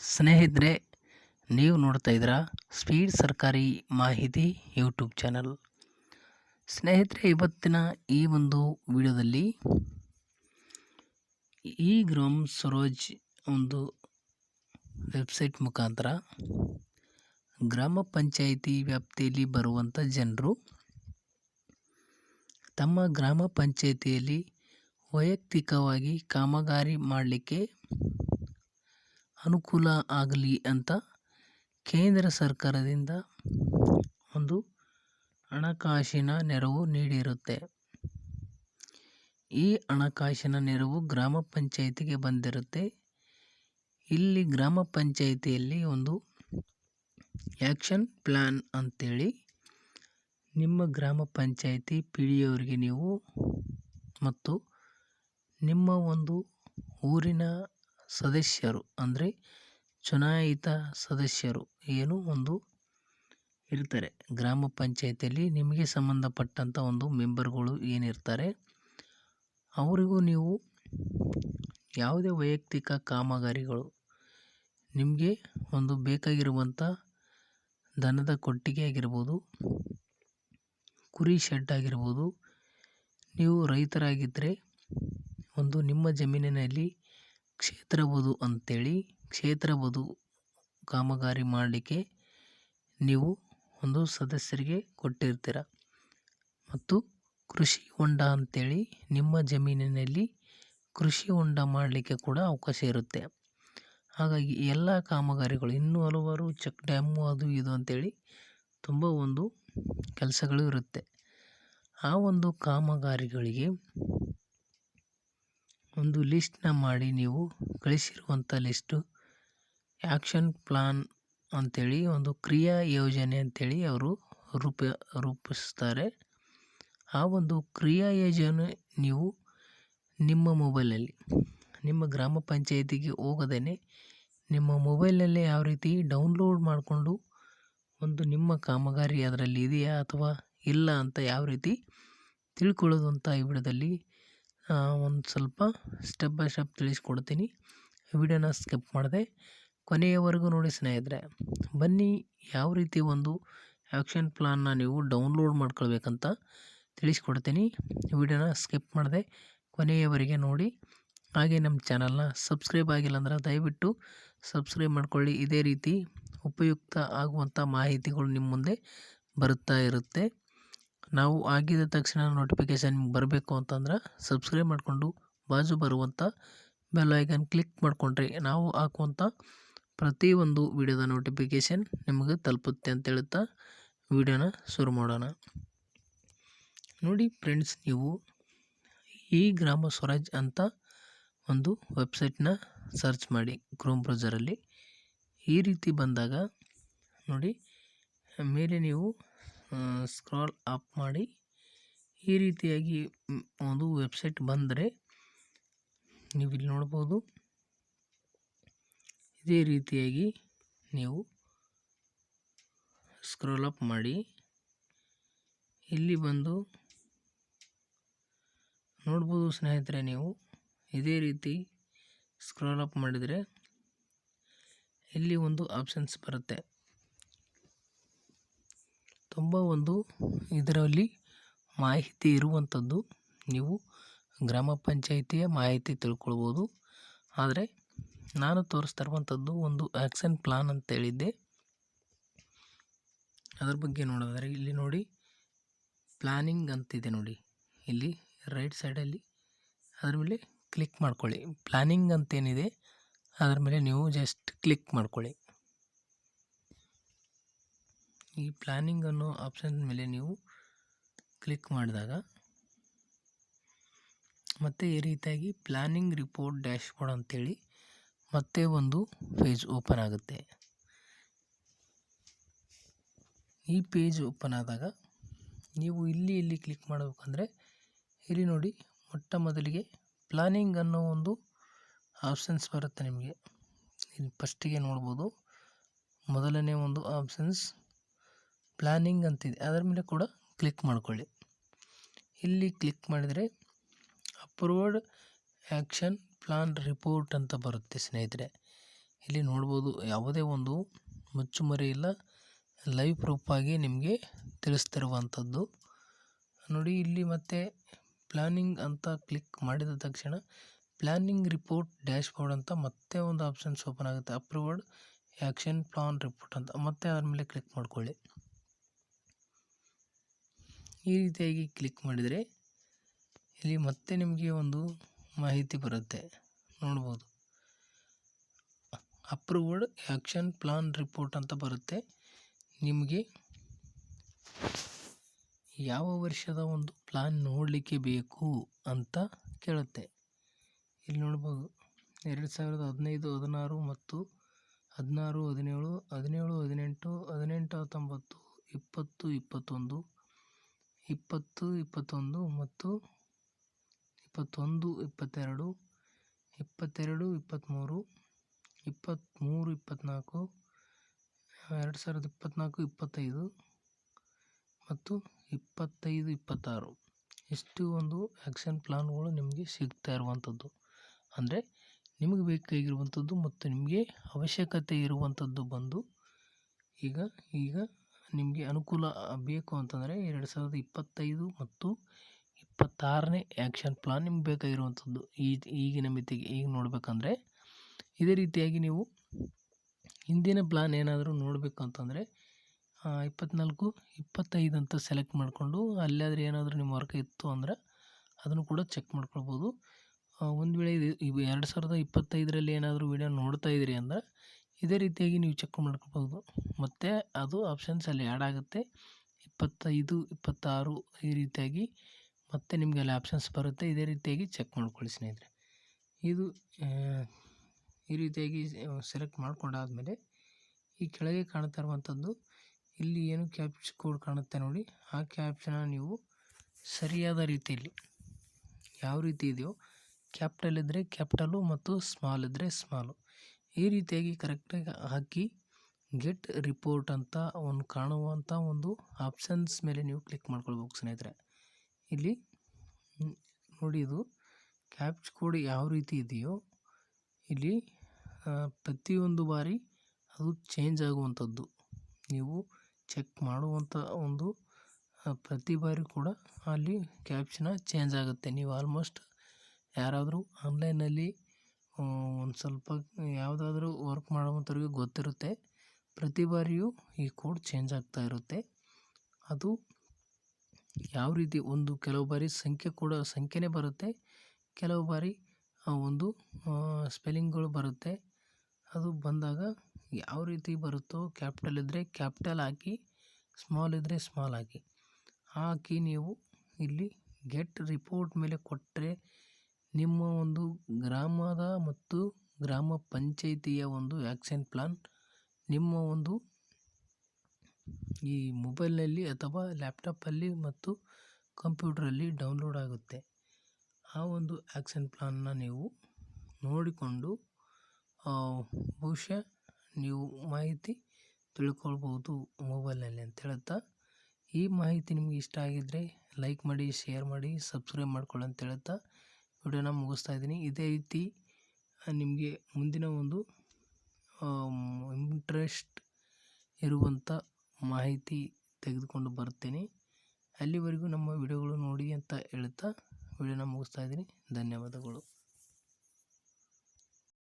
ಸ್ನೇಹಿತರೆ, ನೀವು ನೋಡ್ತಾ ಇದ್ದೀರಾ ಸ್ಪೀಡ್ ಸರ್ಕಾರಿ ಮಾಹಿತಿ ಯೂಟ್ಯೂಬ್ ಚಾನಲ್. ಸ್ನೇಹಿತರೆ, ಇವತ್ತಿನ ಈ ಒಂದು ವಿಡಿಯೋದಲ್ಲಿ ಈ ಗ್ರಾಮ್ ಸ್ವರಾಜ್ ಒಂದು ವೆಬ್ಸೈಟ್ ಮುಖಾಂತರ ಗ್ರಾಮ ಪಂಚಾಯಿತಿ ವ್ಯಾಪ್ತಿಯಲ್ಲಿ ಬರುವಂಥ ಜನರು ತಮ್ಮ ಗ್ರಾಮ ಪಂಚಾಯಿತಿಯಲ್ಲಿ ವೈಯಕ್ತಿಕವಾಗಿ ಕಾಮಗಾರಿ ಮಾಡಲಿಕ್ಕೆ ಅನುಕೂಲ ಆಗಲಿ ಅಂತ ಕೇಂದ್ರ ಸರ್ಕಾರದಿಂದ ಒಂದು ಹಣಕಾಸಿನ ನೆರವು ನೀಡಿರುತ್ತೆ. ಈ ಹಣಕಾಸಿನ ನೆರವು ಗ್ರಾಮ ಪಂಚಾಯಿತಿಗೆ ಬಂದಿರುತ್ತೆ. ಇಲ್ಲಿ ಗ್ರಾಮ ಪಂಚಾಯಿತಿಯಲ್ಲಿ ಒಂದು ಆ್ಯಕ್ಷನ್ ಪ್ಲ್ಯಾನ್ ಅಂತೇಳಿ ನಿಮ್ಮ ಗ್ರಾಮ ಪಂಚಾಯಿತಿ ಪಿ ಡಿ ಅವರಿಗೆ ನೀವು ಮತ್ತು ನಿಮ್ಮ ಒಂದು ಊರಿನ ಸದಸ್ಯರು ಅಂದರೆ ಚುನಾಯಿತ ಸದಸ್ಯರು ಏನು ಒಂದು ಇರ್ತಾರೆ. ಗ್ರಾಮ ಪಂಚಾಯಿತಿಯಲ್ಲಿ ನಿಮಗೆ ಸಂಬಂಧಪಟ್ಟಂಥ ಒಂದು ಮೆಂಬರ್ಗಳು ಏನಿರ್ತಾರೆ, ಅವರಿಗೂ ನೀವು ಯಾವುದೇ ವೈಯಕ್ತಿಕ ಕಾಮಗಾರಿಗಳು ನಿಮಗೆ ಒಂದು ಬೇಕಾಗಿರುವಂಥ ದನದ ಕೊಟ್ಟಿಗೆ ಆಗಿರ್ಬೋದು, ಕುರಿ ಶೆಡ್ ಆಗಿರ್ಬೋದು, ನೀವು ರೈತರಾಗಿದ್ದರೆ ಒಂದು ನಿಮ್ಮ ಜಮೀನಿನಲ್ಲಿ ಕ್ಷೇತ್ರ ಬದು ಅಂತೇಳಿ ಕ್ಷೇತ್ರ ಬದು ಕಾಮಗಾರಿ ಮಾಡಲಿಕ್ಕೆ ನೀವು ಒಂದು ಸದಸ್ಯರಿಗೆ ಕೊಟ್ಟಿರ್ತೀರ. ಮತ್ತು ಕೃಷಿ ಹೊಂಡ ಅಂತೇಳಿ ನಿಮ್ಮ ಜಮೀನಿನಲ್ಲಿ ಕೃಷಿ ಹೊಂಡ ಮಾಡಲಿಕ್ಕೆ ಕೂಡ ಅವಕಾಶ ಇರುತ್ತೆ. ಹಾಗಾಗಿ ಎಲ್ಲ ಕಾಮಗಾರಿಗಳು ಇನ್ನೂ ಹಲವಾರು ಚೆಕ್ ಡ್ಯಾಮು ಅದು ಇದು ಅಂತೇಳಿ ತುಂಬ ಒಂದು ಕೆಲಸಗಳು ಇರುತ್ತೆ. ಆ ಒಂದು ಕಾಮಗಾರಿಗಳಿಗೆ ಒಂದು ಲಿಸ್ಟನ್ನ ಮಾಡಿ ನೀವು ಕಳಿಸಿರುವಂಥ ಲಿಸ್ಟು ಆ್ಯಕ್ಷನ್ ಪ್ಲಾನ್ ಅಂಥೇಳಿ ಒಂದು ಕ್ರಿಯಾ ಯೋಜನೆ ಅಂಥೇಳಿ ಅವರು ರೂಪ, ರೂಪಿಸ್ತಾರೆ. ಆ ಒಂದು ಕ್ರಿಯಾ ಯೋಜನೆ ನೀವು ನಿಮ್ಮ ಮೊಬೈಲಲ್ಲಿ ನಿಮ್ಮ ಗ್ರಾಮ ಪಂಚಾಯಿತಿಗೆ ಹೋಗದೇ ನಿಮ್ಮ ಮೊಬೈಲಲ್ಲೇ ಯಾವ ರೀತಿ ಡೌನ್ಲೋಡ್ ಮಾಡಿಕೊಂಡು ಒಂದು ನಿಮ್ಮ ಕಾಮಗಾರಿ ಅದರಲ್ಲಿ ಇದೆಯಾ ಅಥವಾ ಇಲ್ಲ ಅಂತ ಯಾವ ರೀತಿ ತಿಳ್ಕೊಳ್ಳೋದು ಅಂತ ಈ ವಿಡಿಯೋದಲ್ಲಿ ಒಂದು ಸ್ವಲ್ಪ ಸ್ಟೆಪ್ ಬೈ ಸ್ಟೆಪ್ ತಿಳಿಸ್ಕೊಡ್ತೀನಿ. ವಿಡಿಯೋನ ಸ್ಕಿಪ್ ಮಾಡಿದೆ. ಕೊನೆಯವರೆಗೂ ನೋಡಿ ಸ್ನೇಹಿತರೆ, ಬನ್ನಿ ಯಾವ ರೀತಿ ಒಂದು ಆ್ಯಕ್ಷನ್ ಪ್ಲಾನ್ನ ನೀವು ಡೌನ್ಲೋಡ್ ಮಾಡ್ಕೊಳ್ಬೇಕಂತ ತಿಳಿಸ್ಕೊಡ್ತೀನಿ. ವಿಡಿಯೋನ ಸ್ಕಿಪ್ ಮಾಡಿದೆ. ಕೊನೆಯವರೆಗೆ ನೋಡಿ. ಹಾಗೆ ನಮ್ಮ ಚಾನಲ್ನ ಸಬ್ಸ್ಕ್ರೈಬ್ ಆಗಿಲ್ಲ ಅಂದ್ರೆ ದಯವಿಟ್ಟು ಸಬ್ಸ್ಕ್ರೈಬ್ ಮಾಡ್ಕೊಳ್ಳಿ. ಇದೇ ರೀತಿ ಉಪಯುಕ್ತ ಆಗುವಂಥ ಮಾಹಿತಿಗಳು ನಿಮ್ಮ ಮುಂದೆ ಬರುತ್ತಾ ಇರುತ್ತೆ. ನಾವು ಆಗಿದ ತಕ್ಷಣ ನೋಟಿಫಿಕೇಷನ್ ಬರಬೇಕು ಅಂತಂದ್ರೆ ಸಬ್ಸ್ಕ್ರೈಬ್ ಮಾಡಿಕೊಂಡು ಬಾಜು ಬರುವಂಥ ಬೆಲ್ ಐಕನ್ ಕ್ಲಿಕ್ ಮಾಡಿಕೊಂಡ್ರೆ. ನಾವು ಹಾಕುವಂಥ ಪ್ರತಿಯೊಂದು ವಿಡಿಯೋದ ನೋಟಿಫಿಕೇಶನ್ ನಿಮಗೆ ತಲುಪುತ್ತೆ ಅಂತ ಹೇಳುತ್ತಾ ವಿಡಿಯೋನ ಶುರು ಮಾಡೋಣ. ನೋಡಿ ಫ್ರೆಂಡ್ಸ್ ನೀವು ಈ ಗ್ರಾಮ ಸ್ವರಾಜ್ ಅಂತ ಒಂದು ವೆಬ್ಸೈಟ್ನ ಸರ್ಚ್ ಮಾಡಿ ಕ್ರೋಮ್ ಬ್ರೌಸರಲ್ಲಿ ಈ ರೀತಿ ಬಂದಾಗ ನೋಡಿ, ಮೇಲೆ ನೀವು ಸ್ಕ್ರಾಲ್ ಅಪ್ ಮಾಡಿ ಈ ರೀತಿಯಾಗಿ ಒಂದು ವೆಬ್ಸೈಟ್ ಬಂದರೆ ನೀವು ಇಲ್ಲಿ ನೋಡ್ಬೋದು. ಇದೇ ರೀತಿಯಾಗಿ ನೀವು ಸ್ಕ್ರಾಲ್ ಅಪ್ ಮಾಡಿ ಇಲ್ಲಿ ಬಂದು ನೋಡ್ಬೋದು ಸ್ನೇಹಿತರೆ ನೀವು. ಇದೇ ರೀತಿ ಸ್ಕ್ರಾಲ್ ಅಪ್ ಮಾಡಿದರೆ ಇಲ್ಲಿ ಒಂದು ಆಪ್ಷನ್ಸ್ ಬರುತ್ತೆ. ತುಂಬ ಒಂದು ಇದರಲ್ಲಿ ಮಾಹಿತಿ ಇರುವಂಥದ್ದು. ನೀವು ಗ್ರಾಮ ಪಂಚಾಯಿತಿಯ ಮಾಹಿತಿ ತಿಳ್ಕೊಳ್ಬೋದು. ಆದರೆ ನಾನು ತೋರಿಸ್ತಾ ಇರುವಂಥದ್ದು ಒಂದು ಆ್ಯಕ್ಷನ್ ಪ್ಲಾನ್ ಅಂತ ಹೇಳಿದ್ದೆ. ಅದ್ರ ಬಗ್ಗೆ ನೋಡೋದಾದ್ರೆ ಇಲ್ಲಿ ನೋಡಿ ಪ್ಲಾನಿಂಗ್ ಅಂತಿದೆ ನೋಡಿ. ಇಲ್ಲಿ ರೈಟ್ ಸೈಡಲ್ಲಿ ಅದ್ರ ಮೇಲೆ ಕ್ಲಿಕ್ ಮಾಡ್ಕೊಳ್ಳಿ. ಪ್ಲಾನಿಂಗ್ ಅಂತೇನಿದೆ ಅದ್ರ ಮೇಲೆ ನೀವು ಜಸ್ಟ್ ಕ್ಲಿಕ್ ಮಾಡ್ಕೊಳ್ಳಿ. ಈ ಪ್ಲಾನಿಂಗ್ ಅನ್ನೋ ಆಪ್ಷನ್ ಮೇಲೆ ನೀವು ಕ್ಲಿಕ್ ಮಾಡಿದಾಗ ಮತ್ತೆ ಈ ರೀತಿಯಾಗಿ ಪ್ಲಾನಿಂಗ್ ರಿಪೋರ್ಟ್ ಡ್ಯಾಶ್ಬೋರ್ಡ್ ಅಂಥೇಳಿ ಮತ್ತೆ ಒಂದು ಪೇಜ್ ಓಪನ್ ಆಗುತ್ತೆ. ಈ ಪೇಜ್ ಓಪನ್ ಆದಾಗ ನೀವು ಇಲ್ಲಿ ಇಲ್ಲಿ ಕ್ಲಿಕ್ ಮಾಡಬೇಕಂದ್ರೆ ಇಲ್ಲಿ ನೋಡಿ ಮೊಟ್ಟ ಮೊದಲಿಗೆ ಪ್ಲಾನಿಂಗ್ ಅನ್ನೋ ಒಂದು ಆಪ್ಷನ್ಸ್ ಬರುತ್ತೆ ನಿಮಗೆ. ಇಲ್ಲಿ ಫಸ್ಟಿಗೆ ನೋಡ್ಬೋದು. ಮೊದಲನೇ ಒಂದು ಆಪ್ಷನ್ಸ್ ಪ್ಲಾನಿಂಗ್ ಅಂತಿದೆ. ಅದರ ಮೇಲೆ ಕೂಡ ಕ್ಲಿಕ್ ಮಾಡಿಕೊಳ್ಳಿ. ಇಲ್ಲಿ ಕ್ಲಿಕ್ ಮಾಡಿದರೆ ಅಪ್ರೂವ್ಡ್ ಆ್ಯಕ್ಷನ್ ಪ್ಲಾನ್ ರಿಪೋರ್ಟ್ ಅಂತ ಬರುತ್ತೆ ಸ್ನೇಹಿತರೆ. ಇಲ್ಲಿ ನೋಡ್ಬೋದು ಯಾವುದೇ ಒಂದು ಮುಚ್ಚುಮರೆ ಇಲ್ಲ, ಲೈವ್ ಪ್ರೂಫಾಗಿ ನಿಮಗೆ ತಿಳಿಸ್ತಿರುವಂಥದ್ದು. ನೋಡಿ, ಇಲ್ಲಿ ಮತ್ತೆ ಪ್ಲ್ಯಾನಿಂಗ್ ಅಂತ ಕ್ಲಿಕ್ ಮಾಡಿದ ತಕ್ಷಣ ಪ್ಲ್ಯಾನಿಂಗ್ ರಿಪೋರ್ಟ್ ಡ್ಯಾಶ್ ಬೋರ್ಡ್ ಅಂತ ಮತ್ತೆ ಒಂದು ಆಪ್ಷನ್ಸ್ ಓಪನ್ ಆಗುತ್ತೆ. ಅಪ್ರೂವ್ಡ್ ಆ್ಯಕ್ಷನ್ ಪ್ಲಾನ್ ರಿಪೋರ್ಟ್ ಅಂತ. ಮತ್ತೆ ಅದ್ರ ಮೇಲೆ ಕ್ಲಿಕ್ ಮಾಡ್ಕೊಳ್ಳಿ. ಈ ರೀತಿಯಾಗಿ ಕ್ಲಿಕ್ ಮಾಡಿದರೆ ಇಲ್ಲಿ ಮತ್ತೆ ನಿಮಗೆ ಒಂದು ಮಾಹಿತಿ ಬರುತ್ತೆ. ನೋಡ್ಬೋದು. ಅಪ್ರೂವ್ಡ್ ಆ್ಯಕ್ಷನ್ ಪ್ಲಾನ್ ರಿಪೋರ್ಟ್ ಅಂತ ಬರುತ್ತೆ. ನಿಮಗೆ ಯಾವ ವರ್ಷದ ಒಂದು ಪ್ಲಾನ್ ನೋಡಲಿಕ್ಕೆ ಬೇಕು ಅಂತ ಕೇಳುತ್ತೆ. ಇಲ್ಲಿ ನೋಡ್ಬೋದು. ಎರಡು ಸಾವಿರದ ಹದಿನೈದು, ಹದಿನಾರು ಮತ್ತು ಹದಿನಾರು, ಹದಿನೇಳು ಹದಿನೇಳು, ಹದಿನೆಂಟು ಹದಿನೆಂಟು, ಹತ್ತೊಂಬತ್ತು, ಇಪ್ಪತ್ತು, ಇಪ್ಪತ್ತೊಂದು ಇಪ್ಪತ್ತು, ಇಪ್ಪತ್ತೊಂದು ಮತ್ತು ಇಪ್ಪತ್ತೊಂದು, ಇಪ್ಪತ್ತೆರಡು ಇಪ್ಪತ್ತೆರಡು, ಇಪ್ಪತ್ತ್ಮೂರು ಇಪ್ಪತ್ತ್ಮೂರು, ಇಪ್ಪತ್ತ್ನಾಲ್ಕು, ಎರಡು ಸಾವಿರದ ಇಪ್ಪತ್ತ್ನಾಲ್ಕು, ಇಪ್ಪತ್ತೈದು ಮತ್ತು ಇಪ್ಪತ್ತೈದು, ಇಪ್ಪತ್ತಾರು. ಇಷ್ಟು ಒಂದು ಆ್ಯಕ್ಷನ್ ಪ್ಲಾನ್ಗಳು ನಿಮಗೆ ಸಿಗ್ತಾ ಇರುವಂಥದ್ದು. ಅಂದರೆ ನಿಮಗೆ ಬೇಕಾಗಿರುವಂಥದ್ದು ಮತ್ತು ನಿಮಗೆ ಅವಶ್ಯಕತೆ ಇರುವಂಥದ್ದು ಬಂದು ಈಗ ಈಗ ನಿಮಗೆ ಅನುಕೂಲ ಬೇಕು ಅಂತಂದರೆ ಎರಡು ಸಾವಿರದ ಇಪ್ಪತ್ತೈದು ಮತ್ತು ಇಪ್ಪತ್ತಾರನೇ ಆ್ಯಕ್ಷನ್ ಪ್ಲಾನ್ ನಿಮ್ಗೆ ಬೇಕಾಗಿರುವಂಥದ್ದು. ಈ, ಈಗಿನ ಮಿತಿಗೆ ಈಗ ನೋಡಬೇಕಂದ್ರೆ ಇದೇ ರೀತಿಯಾಗಿ ನೀವು ಹಿಂದಿನ ಪ್ಲಾನ್ ಏನಾದರೂ ನೋಡಬೇಕು ಅಂತಂದರೆ ಇಪ್ಪತ್ನಾಲ್ಕು, ಇಪ್ಪತ್ತೈದು ಅಂತ ಸೆಲೆಕ್ಟ್ ಮಾಡಿಕೊಂಡು ಅಲ್ಲಾದರೆ ಏನಾದರೂ ನಿಮ್ಮ ವರ್ಕ್ ಇತ್ತು ಅಂದರೆ ಅದನ್ನು ಕೂಡ ಚೆಕ್ ಮಾಡ್ಕೊಳ್ಬೋದು. ಒಂದು ವೇಳೆ ಇದು ಎರಡು ಸಾವಿರದ ಇಪ್ಪತ್ತೈದರಲ್ಲಿ ಏನಾದರೂ ವೀಡಿಯೋ ನೋಡ್ತಾ ಇದ್ದೀರಿ ಅಂದ್ರೆ ಇದೇ ರೀತಿಯಾಗಿ ನೀವು ಚೆಕ್ ಮಾಡ್ಕೋಬೋದು. ಮತ್ತು ಅದು ಆಪ್ಷನ್ಸ್ ಅಲ್ಲಿ ಆ್ಯಡ್ ಆಗುತ್ತೆ. ಇಪ್ಪತ್ತೈದು, ಇಪ್ಪತ್ತಾರು ಈ ರೀತಿಯಾಗಿ ಮತ್ತೆ ನಿಮಗೆ ಅಲ್ಲಿ ಆಪ್ಷನ್ಸ್ ಬರುತ್ತೆ. ಇದೇ ರೀತಿಯಾಗಿ ಚೆಕ್ ಮಾಡ್ಕೊಳ್ಳಿ ಸ್ನೇಹಿತರೆ. ಇದು ಈ ರೀತಿಯಾಗಿ ಸೆಲೆಕ್ಟ್ ಮಾಡ್ಕೊಂಡಾದಮೇಲೆ ಈ ಕೆಳಗೆ ಕಾಣ್ತಾ ಇರುವಂಥದ್ದು ಇಲ್ಲಿ ಏನು ಕ್ಯಾಪ್ಚ್ ಕೋಡ್ ಕಾಣುತ್ತೆ ನೋಡಿ. ಆ ಕ್ಯಾಪ್ಷನ ನೀವು ಸರಿಯಾದ ರೀತಿಯಲ್ಲಿ ಯಾವ ರೀತಿ ಇದೆಯೋ ಕ್ಯಾಪಿಟಲ್ ಇದ್ದರೆ ಕ್ಯಾಪಿಟಲು ಮತ್ತು ಸ್ಮಾಲ್ ಇದ್ದರೆ ಸ್ಮಾಲು ಈ ರೀತಿಯಾಗಿ ಕರೆಕ್ಟಾಗಿ ಹಾಕಿ ಗೆಟ್ ರಿಪೋರ್ಟ್ ಅಂತ ಒಂದು ಕಾಣುವಂಥ ಒಂದು ಆಪ್ಷನ್ಸ್ ಮೇಲೆ ನೀವು ಕ್ಲಿಕ್ ಮಾಡ್ಕೊಳ್ಬೇಕು ಸ್ನೇಹಿತರೆ. ಇಲ್ಲಿ ನೋಡಿ ಇದು ಕ್ಯಾಪ್ಚ್ ಕೋಡ್ ಯಾವ ರೀತಿ ಇದೆಯೋ ಇಲ್ಲಿ ಪ್ರತಿಯೊಂದು ಬಾರಿ ಅದು ಚೇಂಜ್ ಆಗುವಂಥದ್ದು. ನೀವು ಚೆಕ್ ಮಾಡುವಂಥ ಒಂದು ಪ್ರತಿ ಬಾರಿ ಕೂಡ ಅಲ್ಲಿ ಕ್ಯಾಪ್ಷನ ಚೇಂಜ್ ಆಗುತ್ತೆ. ನೀವು ಆಲ್ಮೋಸ್ಟ್ ಯಾರಾದರೂ ಆನ್ಲೈನಲ್ಲಿ ಒಂದು ಸ್ವಲ್ಪ ಯಾವುದಾದ್ರೂ ವರ್ಕ್ ಮಾಡುವಂಥವ್ರಿಗೆ ಗೊತ್ತಿರುತ್ತೆ. ಪ್ರತಿ ಬಾರಿಯೂ ಈ ಕೋಡ್ ಚೇಂಜ್ ಆಗ್ತಾ ಇರುತ್ತೆ. ಅದು ಯಾವ ರೀತಿ ಒಂದು ಕೆಲವು ಬಾರಿ ಸಂಖ್ಯೆ ಕೂಡ ಸಂಖ್ಯೆನೇ ಬರುತ್ತೆ. ಕೆಲವು ಬಾರಿ ಒಂದು ಸ್ಪೆಲ್ಲಿಂಗ್ಗಳು ಬರುತ್ತೆ. ಅದು ಬಂದಾಗ ಯಾವ ರೀತಿ ಬರುತ್ತೋ ಕ್ಯಾಪಿಟಲ್ ಇದ್ದರೆ ಕ್ಯಾಪಿಟಲ್ ಹಾಕಿ ಸ್ಮಾಲ್ ಇದ್ದರೆ ಸ್ಮಾಲ್ ಹಾಕಿ. ಹಾಕಿ ನೀವು ಇಲ್ಲಿ ಗೆಟ್ ರಿಪೋರ್ಟ್ ಮೇಲೆ ಕೊಟ್ಟರೆ ನಿಮ್ಮ ಒಂದು ಗ್ರಾಮದ ಮತ್ತು ಗ್ರಾಮ ಪಂಚಾಯಿತಿಯ ಒಂದು ಆ್ಯಕ್ಷನ್ ಪ್ಲಾನ್ ನಿಮ್ಮ ಒಂದು ಈ ಮೊಬೈಲ್ನಲ್ಲಿ ಅಥವಾ ಲ್ಯಾಪ್ಟಾಪಲ್ಲಿ ಮತ್ತು ಕಂಪ್ಯೂಟ್ರಲ್ಲಿ ಡೌನ್ಲೋಡ್ ಆಗುತ್ತೆ. ಆ ಒಂದು ಆ್ಯಕ್ಷನ್ ಪ್ಲಾನ್ನ ನೀವು ನೋಡಿಕೊಂಡು ಬಹುಶಃ ನೀವು ಮಾಹಿತಿ ತಿಳ್ಕೊಳ್ಬೋದು ಮೊಬೈಲ್ನಲ್ಲಿ ಅಂತ ಹೇಳುತ್ತಾ ಈ ಮಾಹಿತಿ ನಿಮಗೆ ಇಷ್ಟ ಆಗಿದ್ದರೆ ಲೈಕ್ ಮಾಡಿ ಶೇರ್ ಮಾಡಿ ಸಬ್ಸ್ಕ್ರೈಬ್ ಮಾಡ್ಕೊಳ್ಳಿ ಅಂತ ಹೇಳ್ತಾ. ವಿಡಿಯೋನ ಮುಗಿಸ್ತಾ ಇದ್ದೀನಿ. ಇದೇ ರೀತಿ ನಿಮಗೆ ಮುಂದಿನ ಒಂದು ಇಂಟ್ರೆಸ್ಟ್ ಇರುವಂಥ ಮಾಹಿತಿ ತೆಗೆದುಕೊಂಡು ಬರ್ತೇನೆ ಅಲ್ಲಿವರೆಗೂ ನಮ್ಮ ವಿಡಿಯೋಗಳು ನೋಡಿ ಅಂತ ಹೇಳ್ತಾ ವಿಡಿಯೋನ ಮುಗಿಸ್ತಾ ಇದ್ದೀನಿ. ಧನ್ಯವಾದಗಳು.